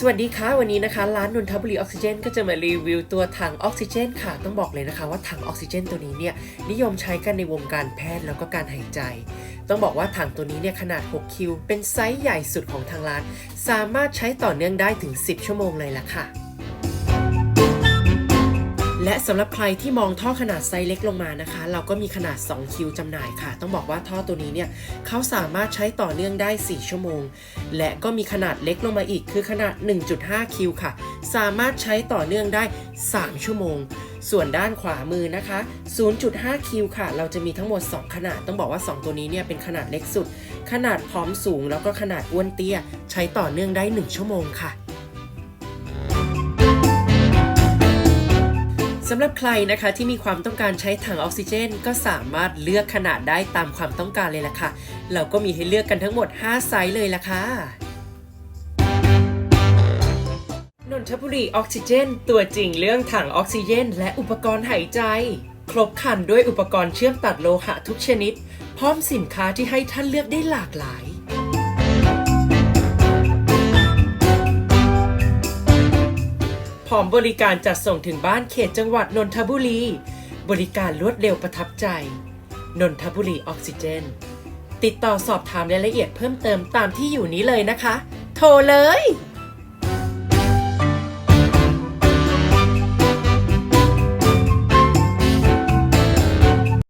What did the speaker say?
สวัสดีค่ะวันนี้นะคะร้านนนทบุรีออกซิเจนก็จะมารีวิวตัวถังออกซิเจนค่ะ ต้องบอกเลยนะคะว่าถังออกซิเจนตัวนี้เนี่ยนิยมใช้กันในวงการแพทย์แล้วก็การหายใจ ต้องบอกว่าถังตัวนี้เนี่ยขนาด 6 คิว เป็นไซส์ใหญ่สุดของทางร้าน สามารถใช้ต่อเนื่องได้ถึง 10 ชั่วโมงเลยล่ะค่ะ และสำหรับใครที่มองท่อขนาดไซส์เล็กลงมานะคะ เราก็มีขนาด 2 คิวจำหน่ายค่ะ ต้องบอกว่าท่อตัวนี้เนี่ยเขาสามารถใช้ต่อเนื่องได้ 4 ชั่วโมง และก็มีขนาดเล็กลงมาอีกคือขนาด 1.5 คิวค่ะ สามารถใช้ต่อเนื่องได้ 3 ชั่วโมง ส่วนด้านขวามือนะคะ 0.5 คิวค่ะ เราจะมีทั้งหมด 2 ขนาด ต้องบอกว่า 2 ตัวนี้เนี่ยเป็นขนาดเล็กสุด ขนาดพร้อมสูงแล้วก็ขนาดอ้วนเตี้ย ใช้ต่อเนื่องได้ 1 ชั่วโมงค่ะ สำหรับใครนะคะที่มีความต้องการใช้ถังออกซิเจน ก็สามารถเลือกขนาดได้ตามความต้องการเลยล่ะค่ะ เราก็มีให้เลือกกันทั้งหมด 5 ไซส์เลยล่ะค่ะ นนทบุรีออกซิเจน ตัวจริงเรื่องถังออกซิเจน และอุปกรณ์หายใจ ครบครันด้วยอุปกรณ์เชื่อมตัดโลหะทุกชนิด พร้อมสินค้าที่ให้ท่านเลือกได้หลากหลาย พร้อมบริการจัดส่งถึงบ้านเขตจังหวัดนนทบุรี บริการรวดเร็วประทับใจ นนทบุรีออกซิเจน ติดต่อสอบถามรายละเอียดเพิ่มเติมตามที่อยู่นี้เลยนะคะ โทรเลย